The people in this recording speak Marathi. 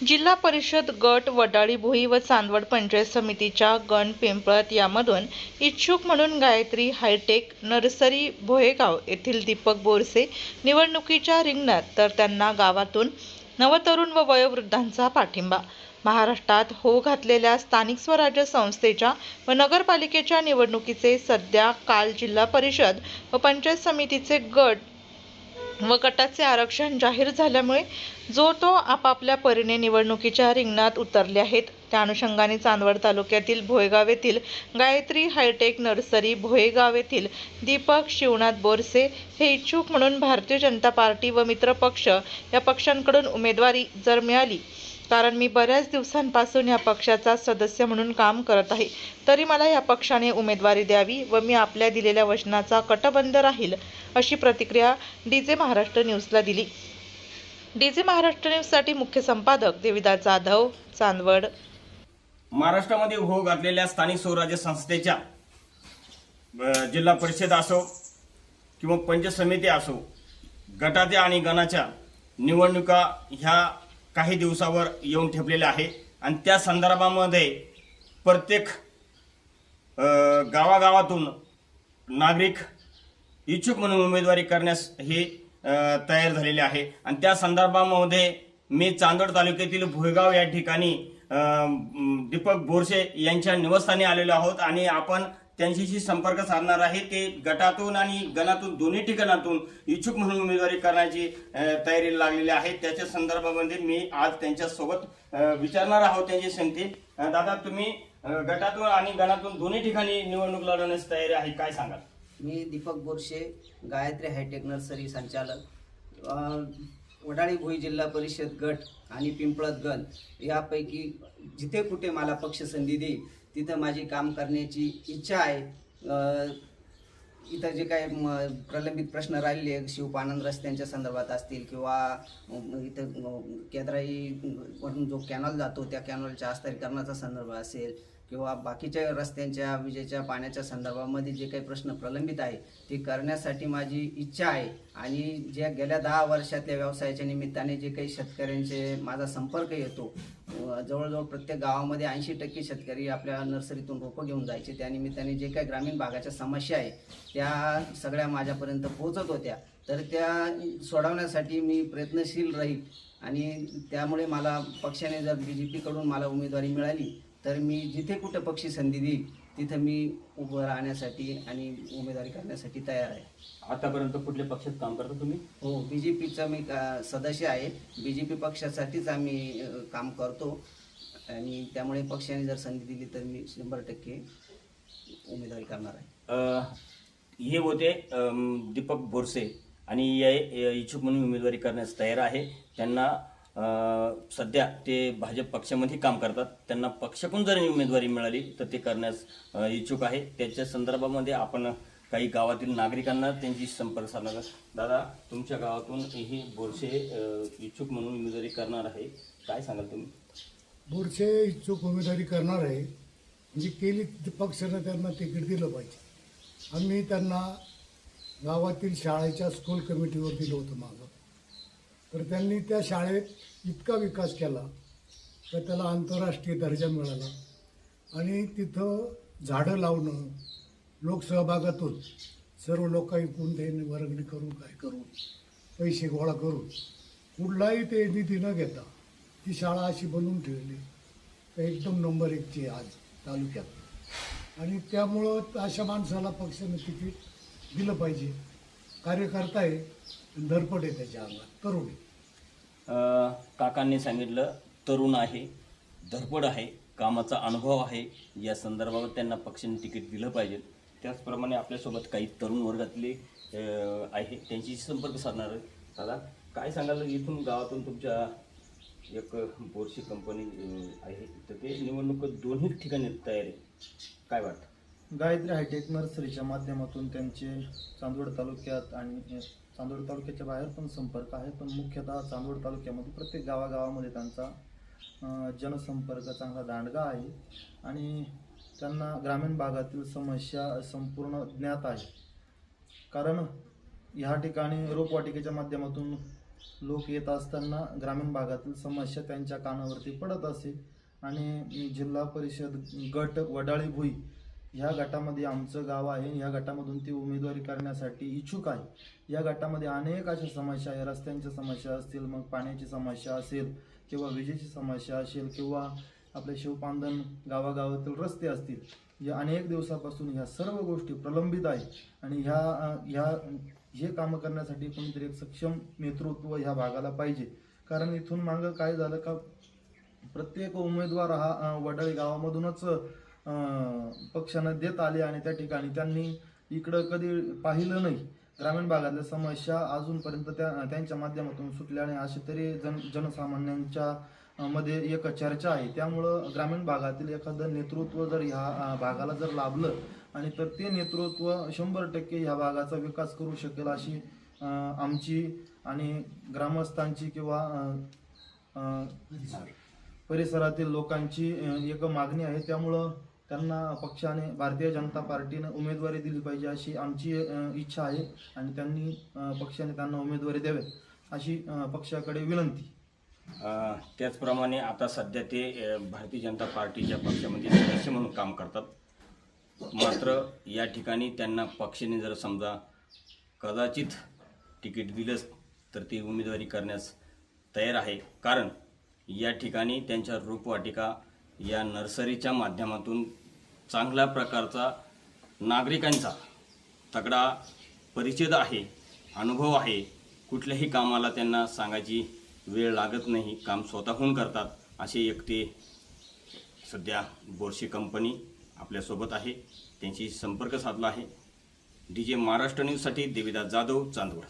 जिल्हा परिषद गट वडाळी भोई व चांदवड पंचायत समितीच्या गण पिंपळत यामधून इच्छुक म्हणून गायत्री हायटेक नर्सरी भोयेगाव येथील दीपक बोरसे निवडणुकीच्या रिंगणात तर त्यांना गावातून नवतरुण व वयोवृद्धांचा पाठिंबा. महाराष्ट्रात हो घातलेल्या स्थानिक स्वराज्य संस्थेच्या व नगरपालिकेच्या निवडणुकीचे सध्या काल जिल्हा परिषद व पंचायत समितीचे गट व गटाचे आरक्षण जाहीर झाल्यामुळे जो तो आपापल्या परीने निवडणुकीच्या रिंगणात उतरले आहेत. त्या अनुषंगाने चांदवड तालुक्यातील भोयगाव येथील गायत्री हायटेक नर्सरी भोयगाव येथील दीपक शिवनाथ बोरसे हे इच्छुक म्हणून भारतीय जनता पार्टी व मित्र पक्ष या पक्षांकडून उमेदवारी जर मिळाली कारण मी बऱ्याच दिवसांपासून या पक्षाचा सदस्य म्हणून काम करत आहे. तरी मला या पक्षाने उमेदवारी द्यावी व मी आपल्या दिलेल्या वचनाचा कटबंध राहील अशी प्रतिक्रिया डी जे महाराष्ट्र न्यूजला दिली. डी जे महाराष्ट्र न्यूजसाठी मुख्य संपादक देविदास जाधव चांदवड. महाराष्ट्रामध्ये हो घातलेल्या स्थानिक स्वराज्य संस्थेच्या जिल्हा परिषद असो किंवा पंच समिती असो गटाच्या आणि गणाच्या निवडणुका ह्या काही दिवसावर येऊन ठेपलेल्या आहे. आणि त्या संदर्भामध्ये प्रत्येक गावागावातून नागरिक इच्छुक म्हणून उमेदवारी करण्यास हे तयार झालेले आहे. आणि त्या संदर्भामध्ये मी चांदोड तालुक्यातील भुईगाव या ठिकाणी दीपक बोरसे यांच्या निवासस्थानी आलेलो आहोत. आणि आपण त्यांच्याशी संपर्क साधणार आहे. ते गटातून आणि गणातून दोन्ही ठिकाणातून इच्छुक म्हणून उमेदवारी करण्याची तयारी लागलेली आहे. त्याच्या संदर्भामध्ये मी आज त्यांच्यासोबत विचारणार आहोत त्यांची संगती. दादा तुम्ही गटातून आणि गणातून दोन्ही ठिकाणी निवडणूक लढवण्याची तयारी आहे काय सांगाल? मी दीपक बोरशे गायत्री हायटेक नर्सरी संचालक. वडाळी भोई जिल्हा परिषद गट आणि पिंपळत गण यापैकी जिथे कुठे मला पक्ष संधी देईल तिथं माझी काम करण्याची इच्छा आहे. इथं जे काही म, प्रलंबित प्रश्न राहिले शिवपानंद रस्त्यांच्या संदर्भात असतील किंवा इथं केदराई केद्राई वरून जो कॅनॉल जातो त्या कॅनॉलच्या आस्तरीकरणाचा संदर्भ असेल किंवा बाकीच्या रस्त्यांच्या विजेच्या पाण्याच्या संदर्भामध्ये जे काही प्रश्न प्रलंबित आहे ते करण्यासाठी माझी इच्छा आहे. आणि ज्या गेल्या दहा वर्षातल्या व्यवसायाच्या निमित्ताने जे काही शेतकऱ्यांचे माझा संपर्क येतो जवळजवळ प्रत्येक गावामध्ये ऐंशी टक्के शेतकरी आपल्या नर्सरीतून रोपं घेऊन जायचे. त्या निमित्ताने जे काही ग्रामीण भागाच्या समस्या आहे त्या सगळ्या माझ्यापर्यंत पोहोचत होत्या. तर त्या सोडवण्यासाठी मी प्रयत्नशील राहील आणि त्यामुळे मला पक्षाने जर बी जे पीकडून मला उमेदवारी मिळाली तर मी जिथे कुठं पक्षी संधी देईल तिथं मी उभं राहण्यासाठी आणि उमेदवारी करण्यासाठी तयार आहे. आतापर्यंत कुठल्या पक्षात काम करता तुम्ही? हो बी जे पीचा मी सदस्य आहे. बी जे पी पक्षासाठीच आम्ही काम करतो. आणि त्यामुळे पक्षाने जर संधी दिली तर मी शंभर टक्के उमेदवारी करणार आहे. हे होते दीपक बोरसे. आणि हे इच्छुक म्हणून उमेदवारी करण्यास तयार आहे. त्यांना सध्या ते भाजप पक्षामध्ये काम करतात. त्यांना पक्षाकडून जर उमेदवारी मिळाली तर ते करण्यास इच्छुक आहे. त्याच्या संदर्भामध्ये आपण काही गावातील नागरिकांना त्यांची संपर्क साधणार दादा तुमच्या गावातून ही बोरसे इच्छुक म्हणून उमेदवारी करणार आहे. काय सांगाल तुम्ही? बोरसे इच्छुक उमेदवारी करणार आहे. म्हणजे केली तर पक्षानं त्यांना तिकीट दिलं पाहिजे. आम्ही त्यांना गावातील शाळेच्या स्कूल कमिटीवर दिलं होतं माझं तर त्यांनी त्या शाळेत इतका विकास केला तर त्याला आंतरराष्ट्रीय दर्जा मिळाला. आणि तिथं झाडं लावणं लोकसहभागातून सर्व लोक ऐकून देणे वर्गणी करून काय करून पैसे गोळा करून कुठलाही ते निधी न घेता ती शाळा अशी बनवून ठेवली. तर एकदम नंबर एकची आज तालुक्यात. आणि त्यामुळं अशा माणसाला पक्षानं तिकीट दिलं पाहिजे. कार्यकर्ता आहे आणि धडपड आहे त्याच्या अंगात. तरुण आहे. अ, काकांनी सांगितलं तरुण आहे धडपड आहे कामाचा अनुभव आहे. या संदर्भात त्यांना पक्षाने तिकीट दिलं पाहिजे. त्याचप्रमाणे आपल्यासोबत काही तरुण वर्गातले अ, आहे. त्यांच्याशी संपर्क साधणार आहे. दादा काय सांगाल? इथून गावातून तुमच्या एक बोरशी कंपनी अ, आहे. तर ते निवडणूक दोन्ही ठिकाणी तयार आहे काय वाटतं? गायत्री हायटेक नर्सरीच्या माध्यमातून त्यांचे चांदवड तालुक्यात आणि चांदवड तालुक्याच्या बाहेर पण संपर्क आहे पण मुख्यतः चांदवड तालुक्यामध्ये प्रत्येक गावागावामध्ये त्यांचा जनसंपर्क चांगला दांडगा आहे आणि त्यांना ग्रामीण भागातील समस्या संपूर्ण ज्ञात आहे. कारण ह्या ठिकाणी रोपवाटिकेच्या माध्यमातून लोक येत असताना ग्रामीण भागातील समस्या त्यांच्या कानावरती पडत असे आणि जिल्हा परिषद गट वडाळी भुई ह्या गटामध्ये आमचं गाव आहे ह्या गटामधून ती उमेदवारी करण्यासाठी इच्छुक आहे. या गटामध्ये अनेक अशा समस्या आहे. रस्त्यांच्या समस्या असतील मग पाण्याची समस्या असेल किंवा विजेची समस्या असेल किंवा आपले शिवपांधन गावागावातील रस्ते असतील या अनेक दिवसापासून ह्या सर्व गोष्टी प्रलंबित आहे आणि ह्या ह्या हे कामं करण्यासाठी कोणीतरी एक सक्षम नेतृत्व ह्या भागाला पाहिजे. कारण इथून मागं काय झालं का प्रत्येक उमेदवार हा वडळी वडाळी गावामधूनच पक्षानं देत आले आणि त्या ठिकाणी त्यांनी इकडं कधी पाहिलं नाही. ग्रामीण भागातल्या समस्या अजूनपर्यंत त्या त्यांच्या माध्यमातून सुटल्या नाही. अशी तरी जन जनसामान्यांच्या मध्ये एक चर्चा आहे. त्यामुळं ग्रामीण भागातील एखादं नेतृत्व जर ह्या भागाला जर लाभलं आणि तर ते नेतृत्व शंभर टक्के ह्या भागाचा विकास करू शकेल अशी आमची आणि ग्रामस्थांची किंवा परिसरातील लोकांची एक मागणी आहे. त्यामुळं त्यांना पक्षाने भारतीय जनता पार्टीने उमेदवारी दिली पाहिजे अशी आमची इच्छा आहे आणि त्यांनी पक्षाने त्यांना उमेदवारी द्यावे अशी पक्षाकडे विनंती. त्याचप्रमाणे आता सध्या ते भारतीय जनता पार्टीच्या पक्षामध्ये सदस्य म्हणून काम करतात. मात्र या ठिकाणी त्यांना पक्षाने जर समजा कदाचित तिकीट दिलंच तर ती उमेदवारी करण्यास तयार आहे. कारण या ठिकाणी त्यांच्या रूपवाटिका या नर्सरीच्या माध्यमातून चांगल्या प्रकारचा नागरिकांचा तगडा परिचित आहे अनुभव आहे. कुठल्याही कामाला त्यांना सांगायची वेळ लागत नाही. काम स्वतःहून करतात. असे एकटे सध्या बोरशी कंपनी आपल्यासोबत आहे. त्यांची संपर्क साधला आहे. डी जे महाराष्ट्र न्यूजसाठी देविदास जाधव चांदवड.